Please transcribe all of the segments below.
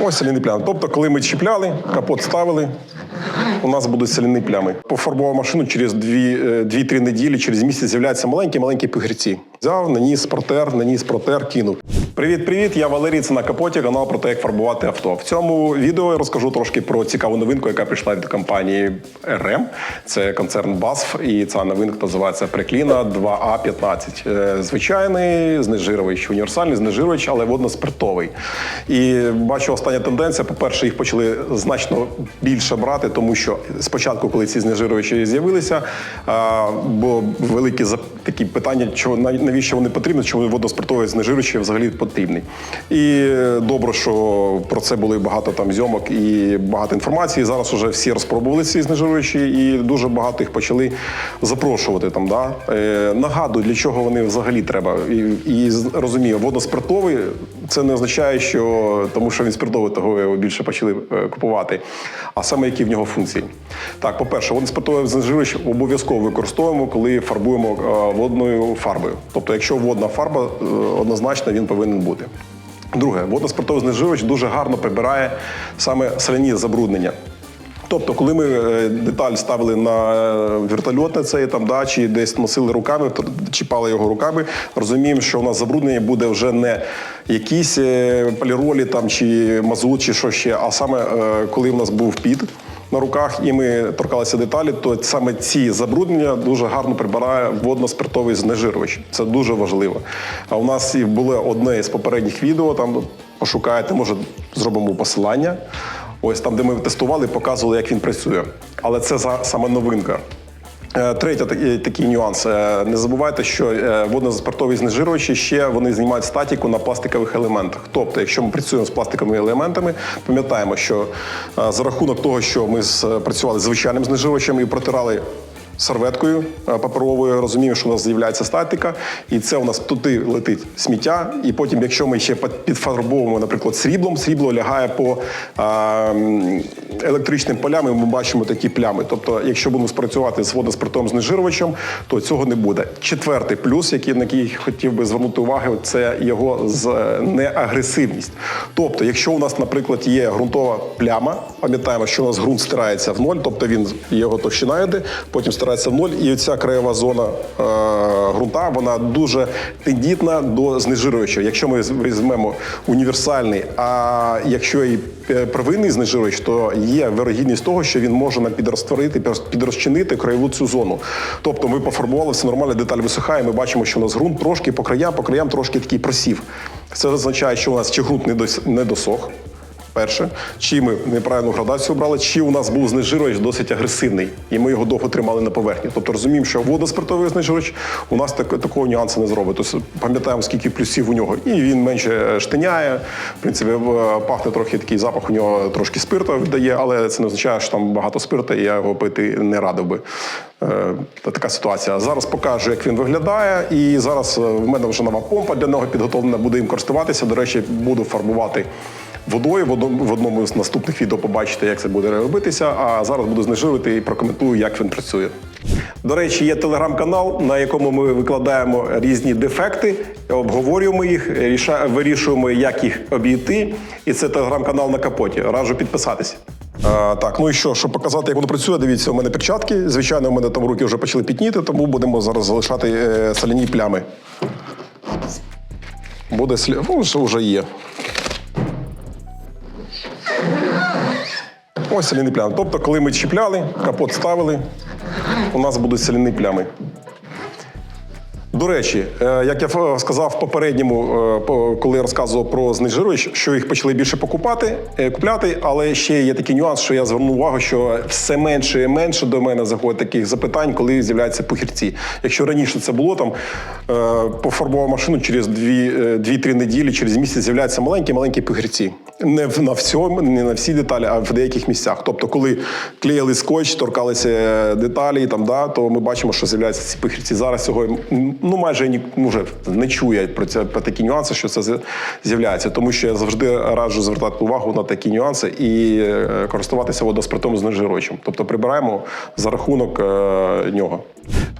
Ось соляні плями. Тобто, коли ми чіпляли, капот ставили, у нас будуть соляні плями. Пофарбував машину через 2-3 неділі, через місяць з'являються маленькі-маленькі пігірці. Взяв, наніс протер, наніс протер, кинув. Привіт-привіт! Я Валерій, це на капоті, канал про те, як фарбувати авто. В цьому відео я розкажу трошки про цікаву новинку, яка прийшла від компанії РМ. Це концерн BASF, і ця новинка називається Прекліна 2А15. Е, Звичайний знежирювач, універсальний знежирювач, але водноспиртовий. І бачу, остання тенденція. По-перше, їх почали значно більше брати, тому що спочатку, коли ці знежирювачі з'явилися, бо великі такі питання, чого навіщо вони потрібні, чому водоспиртовий знежирювач взагалі потрібний. І добре, що про це були багато там зйомок і багато інформації. Зараз вже всі розпробували ці знежирювачі, і дуже багато їх почали запрошувати там. Да? Е, нагадую, для чого вони взагалі треба. І, і розумію, водоспиртовий це не означає, що тому що він спиртовий, того його більше почали е, купувати. А саме які в нього функції. Так, по-перше, водоспиртовий знежирювач обов'язково використовуємо, коли фарбуємо е, водною фарбою. Тобто, якщо водна фарба, е, однозначно він повинен бути. Друге, водоспиртовий знежирювач дуже гарно прибирає саме соляні забруднення. Тобто, коли ми е, деталь ставили на е, вертольот на цей там, да, десь носили руками, чіпали його руками, розуміємо, що у нас забруднення буде вже не якісь е, поліролі там, чи мазут, чи що ще, а саме коли в нас був під на руках і ми торкалися деталі, то саме ці забруднення дуже гарно прибирає водно-спиртовий знежирювач. Це дуже важливо. А у нас і було одне із попередніх відео, там пошукаєте, може зробимо посилання. Ось там, де ми тестували, показували, як він працює. Але це за саме новинка. Третій такий, нюанс. Е, Не забувайте, що водно знежирувачі ще вони знімають статіку на пластикових елементах. Тобто, якщо ми працюємо з пластиковими елементами, пам'ятаємо, що е, за рахунок того, що ми працювали з звичайним знежирювачем і протирали серветкою е, паперовою, розуміємо, що у нас з'являється статика, і це у нас туди летить сміття. І потім, якщо ми ще підфарбовуємо, наприклад, сріблом, срібло лягає по електричним полям, і ми бачимо такі плями. Тобто, якщо будемо спрацювати з водоспиртовим знежирювачем, то цього не буде. Четвертий плюс, який на який хотів би звернути увагу, це його е, неагресивність. Тобто, якщо у нас, наприклад, є ґрунтова пляма, пам'ятаємо, що у нас ґрунт стирається в ноль, тобто він його товщина йде, потім стирається в ноль, і ця краєва зона е, ґрунта вона дуже тендітна до знежирювача. Якщо ми візьмемо універсальний, а якщо і е, первинний знежирювач, то є вирогідність того, що він може нам підрозтворити, підрозчинити краєву цю зону. Тобто ми пофарбували, все нормально, деталь висихає, ми бачимо, що у нас ґрунт трошки по краям, по краям трошки такий просів. Це означає, що у нас чи ґрунт не досох. Перше, чи ми неправильну градацію обрали, чи у нас був знежирювач досить агресивний, і ми його довго тримали на поверхні. Тобто розуміємо, що водоспиртовий знежирювач у нас так, такого нюансу не зробить. Тобто пам'ятаємо, скільки плюсів у нього. І він менше штиняє. В принципі, пахне трохи такий запах у нього трошки спирту віддає, але це не означає, що там багато спирту, і я його пити не радив би. Е, та така ситуація. Зараз покажу, як він виглядає. І зараз е, в мене вже нова помпа для нього підготовлена. Буду їм користуватися. До речі, буду фарбувати водою. В одному, з наступних відео побачите, як це буде робитися. А зараз буду знежирити і прокоментую, як він працює. До речі, є телеграм-канал, на якому ми викладаємо різні дефекти, обговорюємо їх, вирішуємо, як їх обійти. І це телеграм-канал на капоті. Раджу підписатися. А, так, ну і що, щоб показати, як воно працює, дивіться, у мене перчатки. Звичайно, у мене там руки вже почали пітніти, тому будемо зараз залишати е, соляні плями. Буде слід. Ну, вже є. Ось соляні плями. Тобто, коли ми чіпляли, капот ставили, у нас будуть соляні плями. До речі, е, як я сказав в попередньому, е, коли я розказував про знежируюч, що їх почали більше покупати, е, купляти, але ще є такий нюанс, що я звернув увагу, що все менше і менше до мене заходить таких запитань, коли з'являються пухірці. Якщо раніше це було там пофарбував машину через 2-3 неділі, через місяць з'являються маленькі-маленькі пухірці. Не на всьому, не на всі деталі, а в деяких місцях. Тобто, коли клеїли скотч, торкалися е, деталі, там, да, то ми бачимо, що з'являються ці пихівці. Зараз цього ну, майже ні, ну, вже не чує про, це, про такі нюанси, що це з'являється. Тому що я завжди раджу звертати увагу на такі нюанси і е, користуватися водоспиртовим знежирювачем. Тобто прибираємо за рахунок е, нього.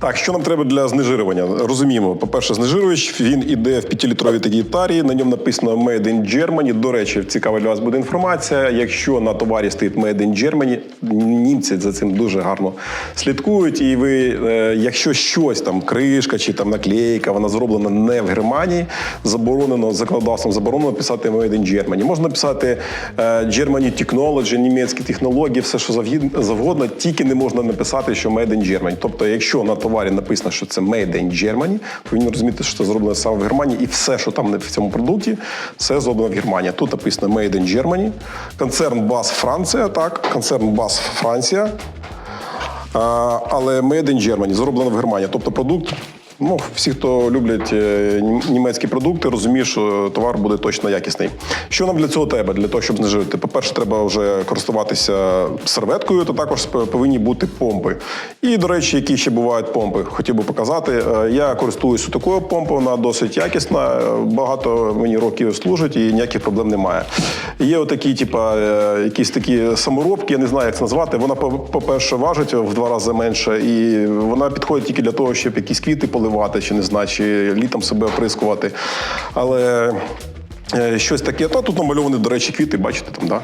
Так, що нам треба для знежирювання? Розуміємо, по-перше, знежирювач він іде в 5-літровій такій тарі. На ньому написано Made in Germany. До речі, цікава для вас буде інформація. Якщо на товарі стоїть Made in Germany, німці за цим дуже гарно слідкують. І ви, е, якщо щось там, кришка чи там наклейка, вона зроблена не в Германії, заборонено законодавством заборонено писати Made in Germany. Можна писати е, Germany Technology, німецькі технології, все що завгодно, тільки не можна написати, що Made in Germany. Тобто, якщо на товарі написано, що це Made in Germany, повинні розуміти, що це зроблено саме в Германії, і все, що там в цьому продукті, це зроблено в Германії. Тут написано Made in Germany, концерн Бас Франція, так, концерн Бас Франція. Але Made in Germany, зроблено в Германії. Тобто продукт, ну, всі, хто люблять е, німецькі продукти, розуміють, що товар буде точно якісний. Що нам для цього треба? Для того, щоб знежирити? По-перше, треба вже користуватися серветкою, то також повинні бути помпи. І, до речі, які ще бувають помпи, хотів би показати. Е, Я користуюся такою помпою, вона досить якісна. е, Багато мені років служить і ніяких проблем немає. Є отакі, типа, якісь такі саморобки, я не знаю, як це назвати. Вона, по- по-перше, важить в два рази менше, і вона підходить тільки для того, щоб якісь квіти поливати, чи не знаю, чи літом себе оприскувати. Але е, щось таке, та тут намальовані, до речі, квіти, бачите там, да?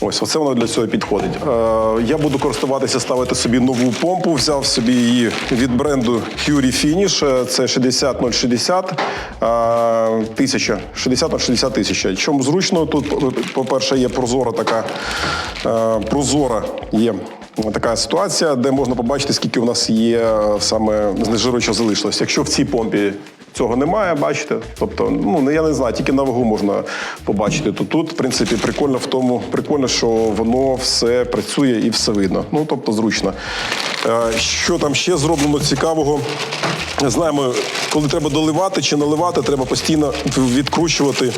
Ось, оце воно для цього підходить. Е, я буду користуватися, ставити собі нову помпу. Взяв собі її від бренду Curie Finish. Е, Це 60060 е, тисяча. 60 на 60 тисяча. Чому зручно? Тут, по-перше, є прозора така прозора є. Така ситуація, де можна побачити, скільки у нас є е, саме знежирювача залишилось. Якщо в цій помпі Цього немає, бачите. Тобто, ну я не знаю, тільки на вагу можна побачити. То тут, в принципі, прикольно в тому, прикольно, що воно все працює і все видно. Ну тобто зручно. Е, Що там ще зроблено цікавого? Знаємо, коли треба доливати чи наливати, треба постійно відкручувати.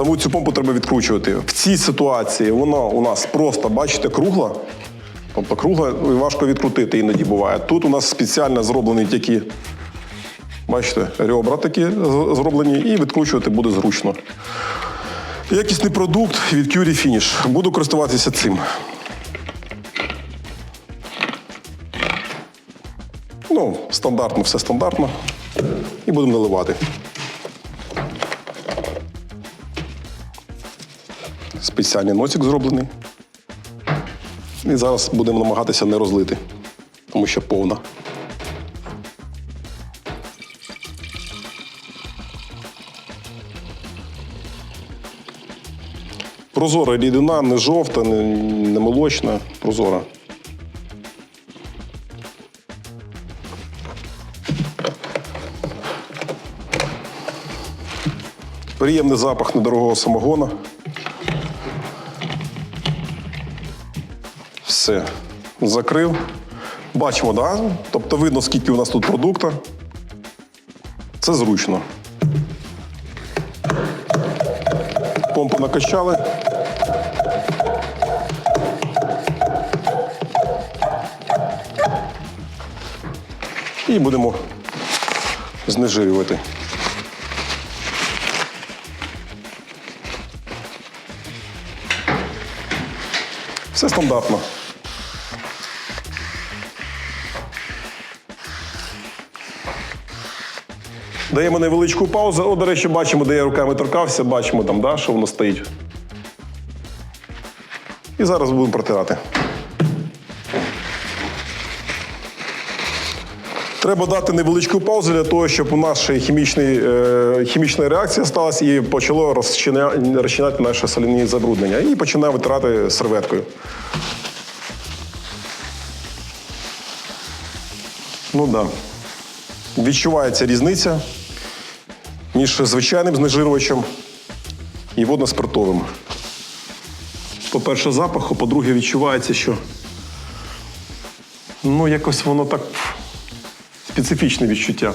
Саму цю помпу треба відкручувати. В цій ситуації вона у нас просто, бачите, кругла. Тобто кругла важко відкрутити іноді буває. Тут у нас спеціально зроблені такі, бачите, ребра такі зроблені, і відкручувати буде зручно. Якісний продукт від Curie Finish. Буду користуватися цим. Ну, стандартно, все стандартно. І будемо наливати. Спеціальний носик зроблений. І зараз будемо намагатися не розлити, тому що повна. Прозора рідина, не жовта, не, молочна, прозора. Приємний запах недорогого самогона. Все. Закрив. Бачимо, да? Тобто видно, скільки у нас тут продукту. Це зручно. Помпу накачали. І будемо знежирювати. Все стандартно. Даємо невеличку паузу. О, до речі, бачимо, де я руками торкався, бачимо там, да, що воно стоїть. І зараз будемо протирати. Треба дати невеличку паузу для того, щоб у нас ще хімічний, е, хімічна реакція сталася і почало розчиня- розчиняти наше соляні забруднення. І починаю витирати серветкою. Ну так. Да. Відчувається різниця між звичайним знежирювачем і водноспиртовим. По-перше, запах, а по-друге, відчувається, що ну, якось воно так специфічне відчуття.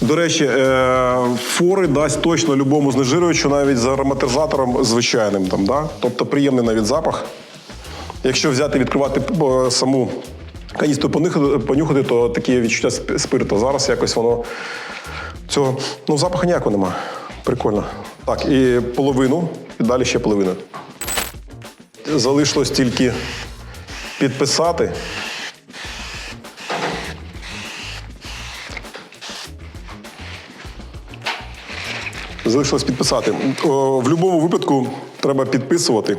До речі, е, фори дасть точно любому знежирювачу, навіть з ароматизатором звичайним. Там, да? Тобто приємний навіть запах. Якщо взяти відкривати е, саму каністру понюхати, понюхати, то таке відчуття спирту. Зараз якось воно цього ну запаху ніякого нема. Прикольно. Так, і половину, і далі ще половину. Залишилось тільки підписати. Залишилось підписати. О, в будь-якому випадку треба підписувати.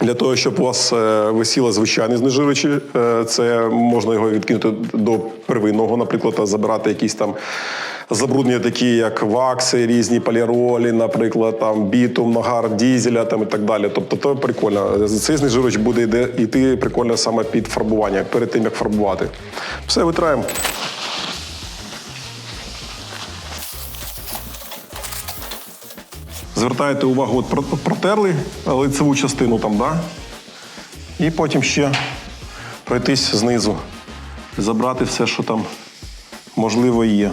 Для того, щоб у вас е, висіло звичайне знежирювачі, е, це можна його відкинути до первинного, наприклад, а забирати якісь там забруднення, такі як вакси, різні поліролі, наприклад, там бітум, нагар дізеля там, і так далі. Тобто то прикольно. Цей знежирювач буде йти прикольно саме під фарбування, перед тим як фарбувати. Все, витираємо. Звертаєте увагу, от протерли лицеву частину там, да? І потім ще пройтись знизу, забрати все, що там можливо є.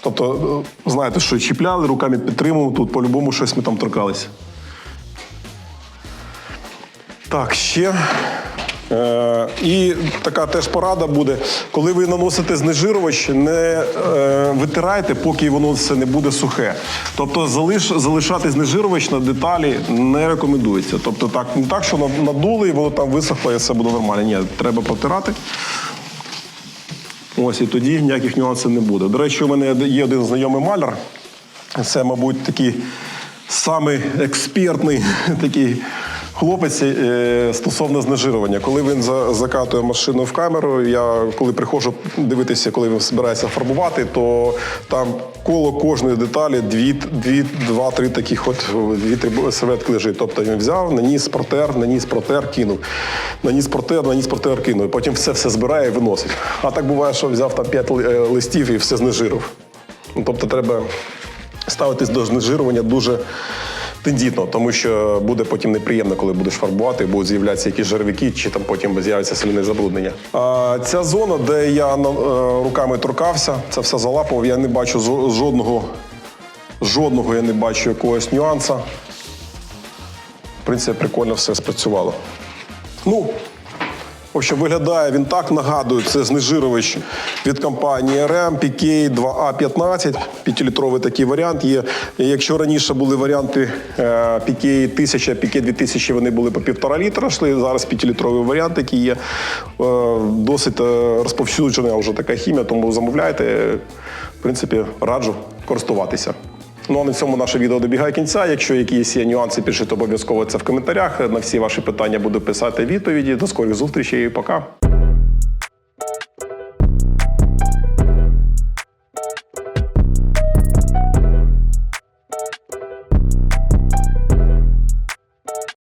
Тобто, е, знаєте, що чіпляли, руками підтримували, тут по-любому щось ми там торкалися. Так, ще. Е, і така теж порада буде, коли ви наносите знежирювач, не е, витирайте, поки воно все не буде сухе. Тобто залиш, залишати знежирювач на деталі не рекомендується. Тобто так, не так, що надули і воно там висохло і все буде нормально. Ні, треба протирати. Ось і тоді ніяких нюансів не буде. До речі, у мене є один знайомий маляр. Це, мабуть, такий самий експертний такий хлопець е, стосовно знежирування. Коли він за- закатує машину в камеру, я коли приходжу дивитися, коли він збирається фарбувати, то там коло кожної деталі дві, дві, два-три таких от дві три серветки лежить. Тобто він взяв, наніс протер, наніс протер, кинув. Наніс протер, наніс протер, кинув. Потім все все збирає і виносить. А так буває, що взяв там п'ять е, листів і все знежирив. Тобто треба ставитись до знежирування дуже тендітно, тому що буде потім неприємно, коли будеш фарбувати, будуть з'являтися якісь жировики, чи там потім з'явиться сильне забруднення. А ця зона, де я е, руками торкався, це все залапав, я не бачу жодного, жодного я не бачу якогось нюанса. В принципі, прикольно все спрацювало. Ну, в общем, виглядає він так, нагадую, це знежирювач від компанії RM PK 2A15. 5-літровий такий варіант є. Якщо раніше були варіанти PK 1000, PK 2000, вони були по півтора літра, йшли. Зараз 5-літровий варіант, який є. Е, Досить е, розповсюджена вже така хімія, тому замовляйте. В принципі, раджу користуватися. Ну а на цьому наше відео добігає кінця. Якщо якісь є нюанси, пишіть обов'язково це в коментарях. На всі ваші питання буду писати відповіді. До скорих зустрічей. Пока.